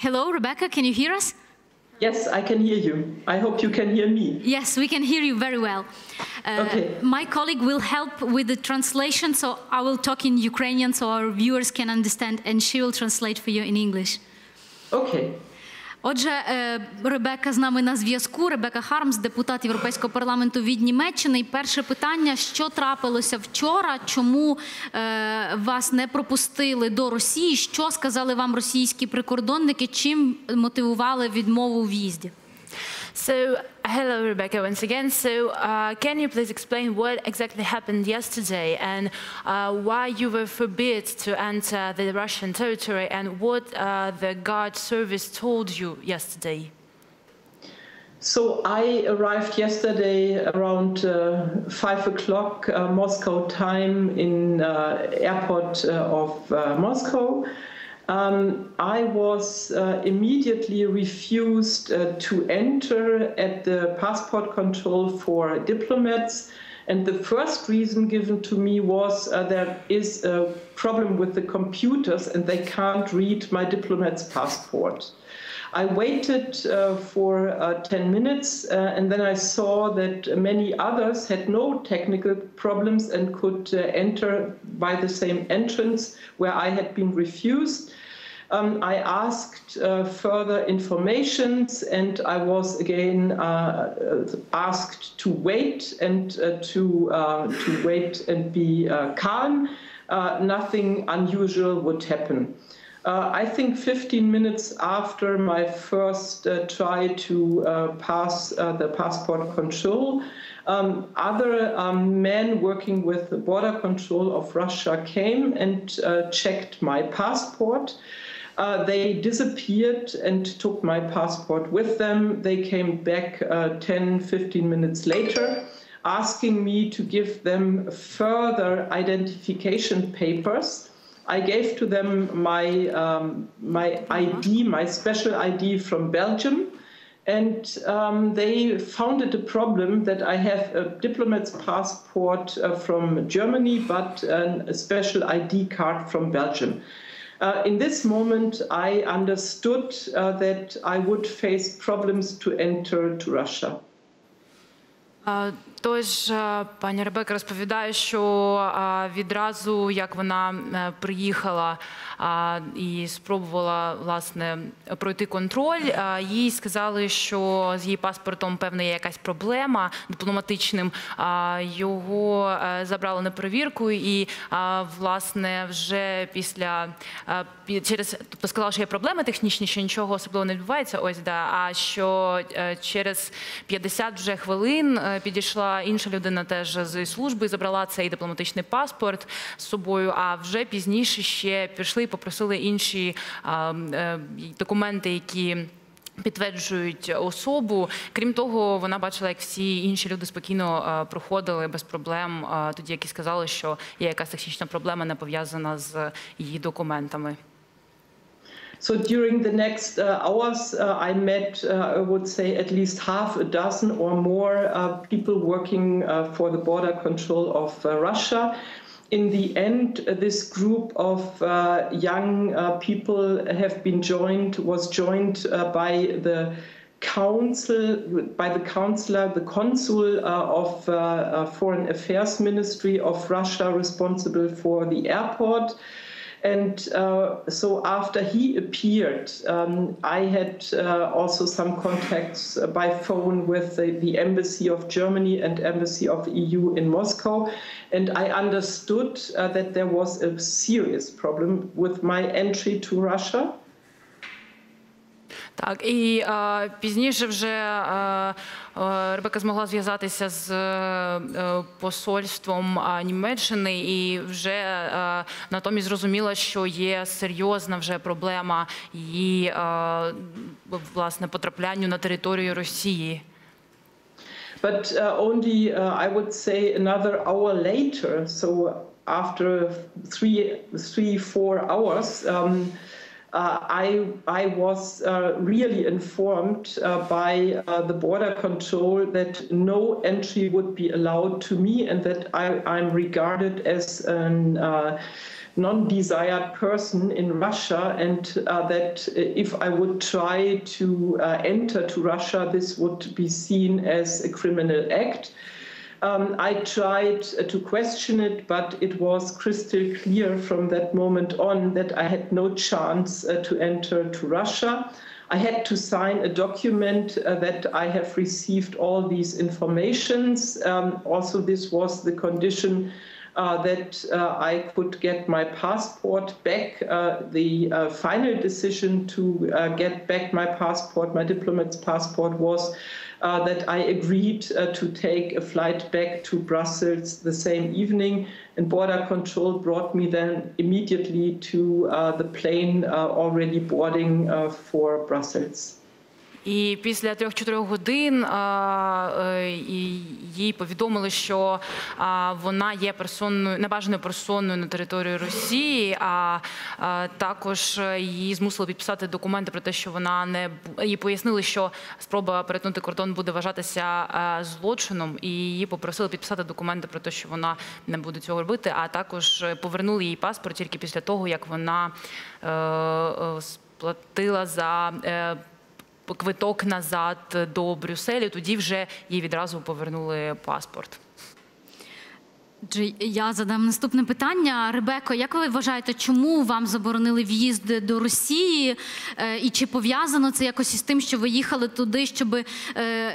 Hello, Rebecca, can you hear us? Yes, I can hear you. I hope you can hear me. Yes, we can hear you very well. Uh, Okay. My colleague will help with the translation, so I will talk in Ukrainian so our viewers can understand, and she will translate for you in English. Okay. Отже, е, Ребека з нами на зв'язку. Ребека Хармс, депутат Європейського парламенту від Німеччини. І перше питання: що трапилося вчора? Чому е, вас не пропустили до Росії? Що сказали вам російські прикордонники? Чим мотивували відмову в'їзді? So, hello, Rebecca, once again. So, uh, can you please explain what exactly happened yesterday and uh, why you were forbid to enter the Russian territory and what uh, the guard service told you yesterday? So I arrived yesterday around uh, five o'clock uh, Moscow time in uh, airport of Moscow. Um, I was uh, immediately refused uh, to enter at the passport control for diplomats. And the first reason given to me was uh, there is a problem with the computers and they can't read my diplomat's passport. I waited uh, for uh, 10 minutes uh, and then I saw that many others had no technical problems and could uh, enter by the same entrance where I had been refused. Um, I asked uh, further information and I was again uh, uh, asked to wait and uh, to, to wait and be calm. Nothing unusual would happen. Uh, I think 15 minutes after my first uh, try to uh, pass uh, the passport control, um, other um, men working with the border control of Russia came and uh, checked my passport. Uh, they disappeared and took my passport with them. They came back uh, 10, 15 minutes later, asking me to give them further identification papers. I gave to them my, um, my ID, my special ID from Belgium, and um, they found it a problem that I have a diplomat's passport uh, from Germany, but an, a special ID card from Belgium. Uh, in this moment, I understood uh, that I would face problems to enter to Russia. Тож е, пані Ребека розповідає, що відразу як вона е, приїхала і спробувала власне пройти контроль, їй сказали, що з її паспортом певна є якась проблема дипломатичним. Його е, забрали на перевірку, і власне вже після через тобто сказала, що є проблеми технічні, що нічого особливо не відбувається. Ось да. А що через 50 вже хвилин підійшла інша людина теж з служби, забрала цей дипломатичний паспорт з собою. А вже пізніше ще пішли і попросили інші е, документи, які. Підтверджують особу. Крім того, вона бачила, як всі інші люди спокійно е, проходили без проблем. е, Тоді як і сказали, що є якась технічна проблема, не пов'язана з її документами. So during the next uh, hours, uh, I met, uh, I would say, at least half a dozen or more uh, people working uh, for the border control of Russia. In the end, this group of young people have been joined, was joined by the council, by the counselor, the consul uh, of uh, Foreign Affairs Ministry of Russia, responsible for the airport. And uh, so after he appeared, um, I had uh, also some contacts uh, by phone with the, the embassy of Germany and embassy of EU in Moscow. And I understood uh, that there was a serious problem with my entry to Russia. Так, і е, пізніше вже е, е, Ребека змогла зв'язатися з е, посольством е, Німеччини і вже е, натомість зрозуміла, що є серйозна вже проблема її власне потраплянню на територію Росії. But uh, only, uh, I would say, another hour later, so after three, three, four hours, um, uh, I, I was uh, really informed uh, by uh, the border control that no entry would be allowed to me and that I, I'm regarded as an uh, non-desired person in Russia, and uh, that if I would try to uh, enter to Russia, this would be seen as a criminal act. Um, I tried uh, to question it, but it was crystal clear from that moment on that I had no chance uh, to enter to Russia. I had to sign a document uh, that I have received all these informations. Um, also, this was the condition uh, that uh, I could get my passport back. Uh, the uh, final decision to uh, get back my passport, my diplomat's passport, was uh, that I agreed uh, to take a flight back to Brussels the same evening, and border control brought me then immediately to uh, the plane uh, already boarding for Brussels. І після трьох-чотирьох годин їй повідомили, що вона є персоною небажаною персоною на території Росії. А також її змусили підписати документи про те, що вона не їй пояснили, що спроба перетнути кордон буде вважатися злочином, і її попросили підписати документи про те, що вона не буде цього робити. А також повернули їй паспорт тільки після того, як вона сплатила за квиток назад до Брюсселя. тоді вже їй відразу повернули паспорт. Я задам наступне питання. Ребеко, як ви вважаєте, чому вам заборонили в'їзд до Росії? І чи пов'язано це якось із тим, що ви їхали туди, щоб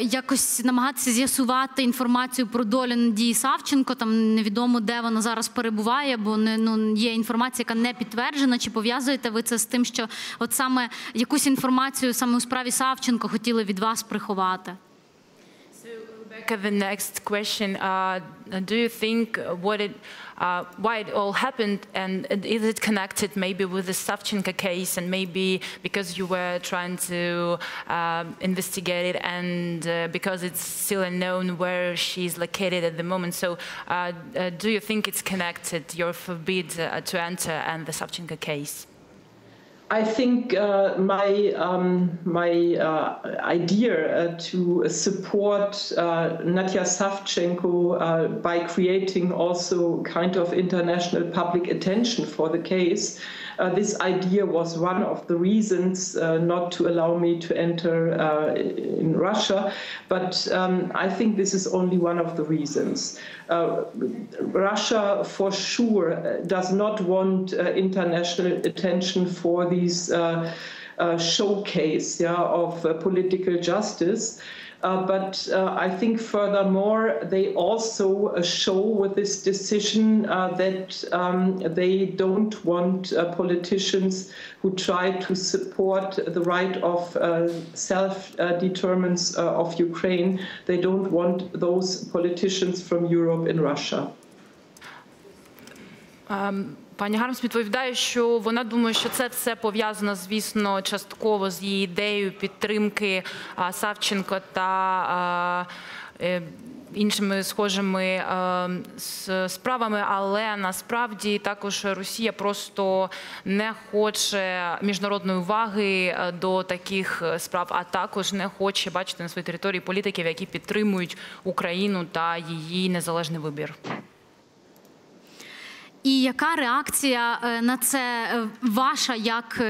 якось намагатися з'ясувати інформацію про долю Надії Савченко? Там невідомо, де вона зараз перебуває, бо не ну є інформація, яка не підтверджена. Чи пов'язуєте ви це з тим, що от саме якусь інформацію саме у справі Савченко хотіли від вас приховати? The next question. Uh, do you think what it, uh, why it all happened, and is it connected maybe with the Savchenko case, and maybe because you were trying to uh, investigate it, and uh, because it's still unknown where she's located at the moment? So, uh, uh, do you think it's connected? You're forbid to enter, and the Savchenko case. I think uh, my um, my uh, idea uh, to support uh, Nadia Savchenko uh, by creating also kind of international public attention for the case uh, this idea was one of the reasons not to allow me to enter in Russia. But um, I think this is only one of the reasons. Russia, for sure, does not want international attention for these. showcase yeah, of political justice. Uh, but uh, I think furthermore, they also uh, show with this decision uh, that um, they don't want uh, politicians who try to support the right of uh, self-determinance of Ukraine. They don't want those politicians from Europe in Russia. Um. Пані Гармс відповідає, що вона думає, що це все пов'язано, звісно, частково з її ідеєю підтримки Савченко та іншими схожими справами, але насправді також Росія просто не хоче міжнародної уваги до таких справ, а також не хоче бачити на своїй території політиків, які підтримують Україну та її незалежний вибір. І яка реакція на це ваша як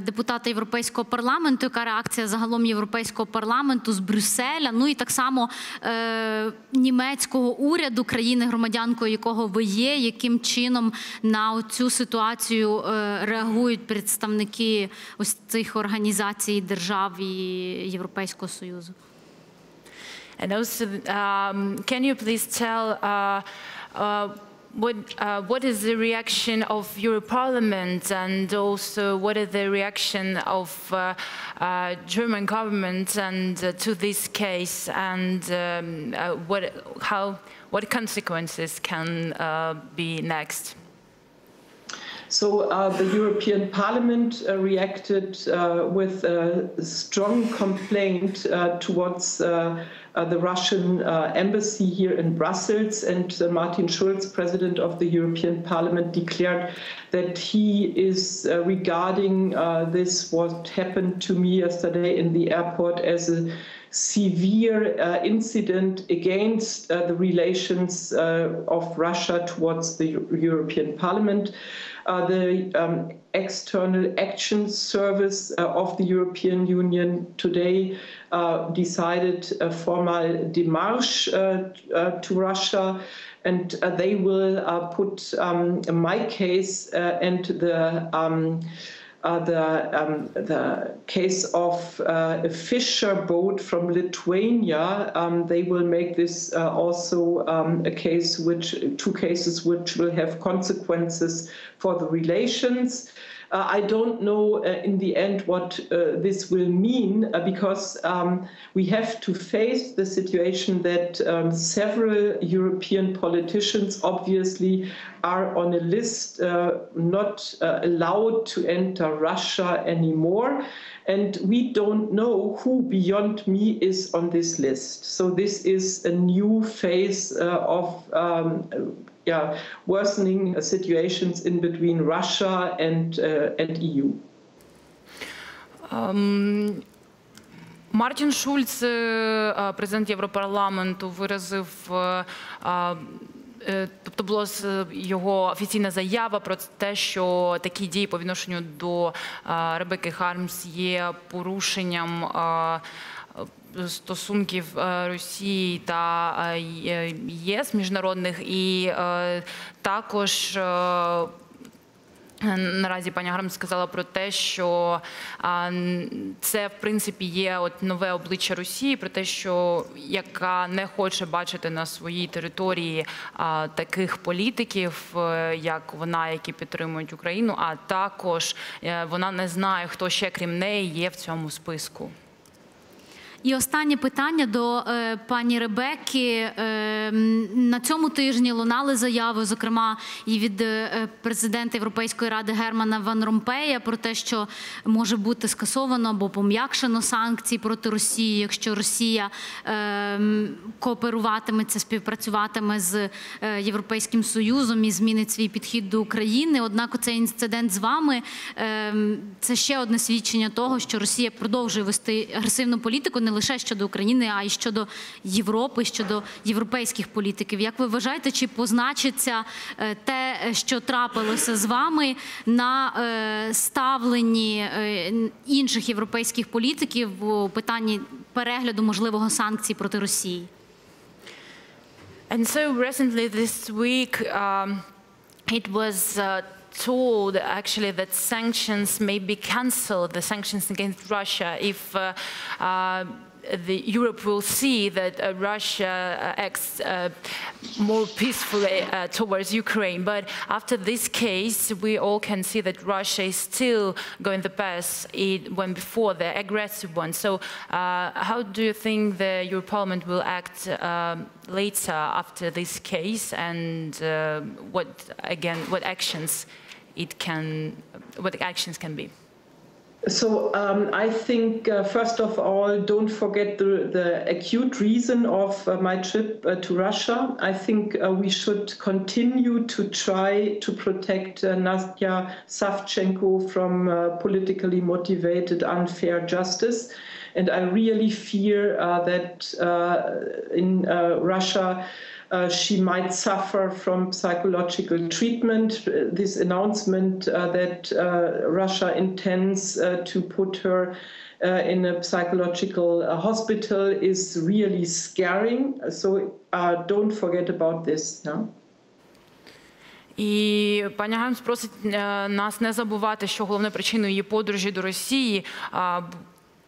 депутата Європейського парламенту? Яка реакція загалом Європейського парламенту з Брюсселя? Ну і так само е, німецького уряду, країни, громадянкою якого ви є, яким чином на цю ситуацію е, реагують представники ось цих організацій держав і Європейського союзу? And also, um, can you please tell uh, uh, what, uh, what is the reaction of your parliament and also what is the reaction of uh, uh, German government and uh, to this case and um, uh, what, how, what consequences can uh, be next? So uh, the European Parliament uh, reacted uh, with a strong complaint towards the Russian embassy here in Brussels, and Martin Schulz, President of the European Parliament, declared that he is regarding this what happened to me yesterday in the airport as a severe uh, incident against uh, the relations uh, of Russia towards the European Parliament. Uh, the um, External Action Service uh, of the European Union today uh, decided a formal démarche to Russia, and they will put um, my case and the um, the, um, the case of uh, a fisher boat from Lithuania. Um, they will make this uh, also um, a case which, two cases which will have consequences for the relations. Uh, I don't know uh, in the end what uh, this will mean uh, because um, we have to face the situation that um, several European politicians obviously are on a list uh, not uh, allowed to enter Russia anymore. And we don't know who beyond me is on this list. So this is a new phase of um, yeah, worsening situations in between Russia and, uh, and EU. Um, Мартін Шульц, президент Європарламенту, виразив. Тобто була його офіційна заява про те, що такі дії по відношенню до Ребекки Хармс є порушенням стосунків Росії та ЄС міжнародних, і також Наразі пані Гарм сказала про те, що це в принципі є от нове обличчя Росії, про те, що яка не хоче бачити на своїй території таких політиків, як вона, які підтримують Україну. А також вона не знає, хто ще крім неї є в цьому списку. І останнє питання до е, пані Ребекки. Е, на цьому тижні лунали заяви, зокрема, і від е, президента Європейської ради Германа Ван Ромпея про те, що може бути скасовано або пом'якшено санкції проти Росії, якщо Росія е, кооперуватиметься, співпрацюватиме з е, Європейським Союзом і змінить свій підхід до України. Однак, цей інцидент з вами е, це ще одне свідчення того, що Росія продовжує вести агресивну політику. Не лише щодо України, а й щодо Європи, щодо європейських політиків. Як ви вважаєте, чи позначиться те, що трапилося з вами на ставленні інших європейських політиків у питанні перегляду можливого санкцій проти Росії? And so recently this week um, it was uh, told actually that sanctions may be cancelled, the sanctions against Russia, if uh, uh, the Europe will see that uh, Russia uh, acts uh, more peacefully uh, towards Ukraine. But after this case, we all can see that Russia is still going the path it went before, the aggressive one. So how do you think the European Parliament will act um, later after this case and what, again, what actions it can, what actions can be? So um, I think, uh, first of all, don't forget the, the acute reason of uh, my trip uh, to Russia. I think uh, we should continue to try to protect uh, Nastya Savchenko from uh, politically motivated unfair justice. And I really fear that in Russia, uh, she might suffer from psychological treatment. This announcement uh, that uh, Russia intends uh, to put her uh, in a psychological hospital is really scaring. So don't forget about this. No? І пані Гаймс просить нас не забувати, що головною причиною її подорожі до Росії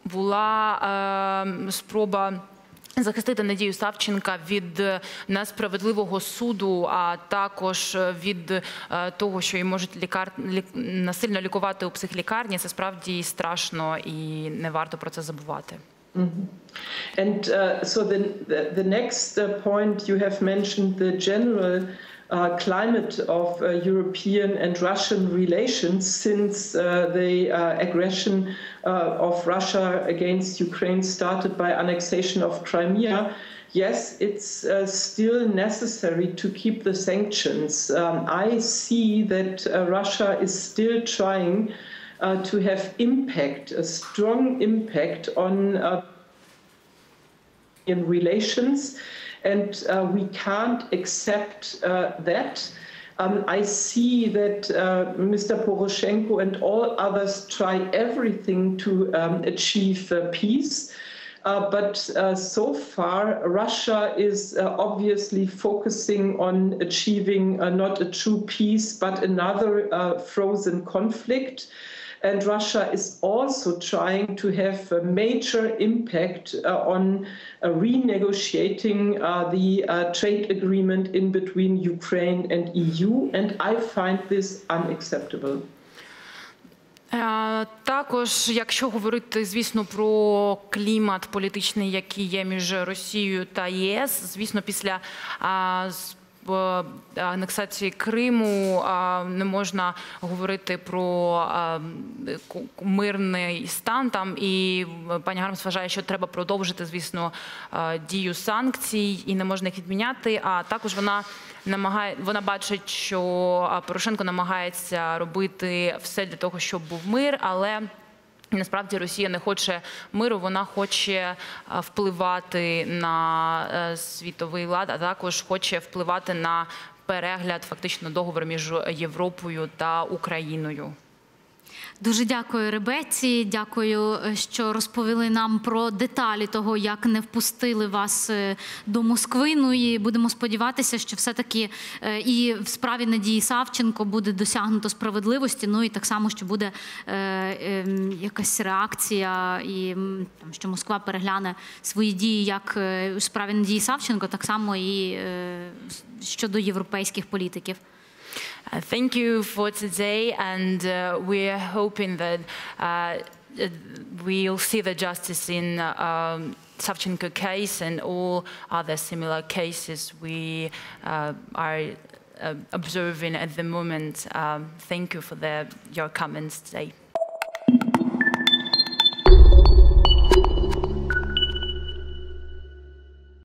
була спроба Захистити Надію Савченка від несправедливого суду, а також від того, що її можуть лікар... насильно лікувати у психлікарні, це справді страшно і не варто про це забувати. Mm -hmm. And uh, so the, the, next point you have mentioned the general uh, climate of uh, European and Russian relations since uh, the uh, aggression uh, of Russia against Ukraine started by annexation of Crimea. Yes, it's uh, still necessary to keep the sanctions. Um, I see that Russia is still trying to have impact, a strong impact on in relations. And uh, we can't accept uh, that. Um, I see that uh, Mr. Poroshenko and all others try everything to um, achieve uh, peace. Uh, but uh, so far, Russia is obviously focusing on achieving not a true peace, but another frozen conflict. And Russia is also trying to have a major impact uh, on uh, renegotiating uh, the uh, trade agreement in between Ukraine and EU. And I find this unacceptable. Е, Також, якщо говорити, звісно, про клімат політичний, який є між Росією та ЄС, звісно, після анексації Криму не можна говорити про мирний стан там. І пані Гармс вважає, що треба продовжити, звісно, дію санкцій і не можна їх відміняти. А також вона намагає, вона бачить, що Порошенко намагається робити все для того, щоб був мир, але Насправді Росія не хоче миру, вона хоче впливати на е, світовий лад, а також хоче впливати на перегляд фактично договору між Європою та Україною. Дуже дякую Ребеці. Дякую, е, що розповіли нам про деталі того, як не впустили вас е, до Москви. Ну і будемо сподіватися, що все-таки е, і в справі Надії Савченко буде досягнуто справедливості. Ну і так само, що буде ем, якась реакція, і там що Москва перегляне свої дії як у справі Надії Савченко, так само і щодо європейських політиків. Uh, Thank you for today, and uh, we're hoping that uh, we'll see the justice in um, Savchenko case and all other similar cases we uh, are uh, observing at the moment. Um, thank you for the, your comments today.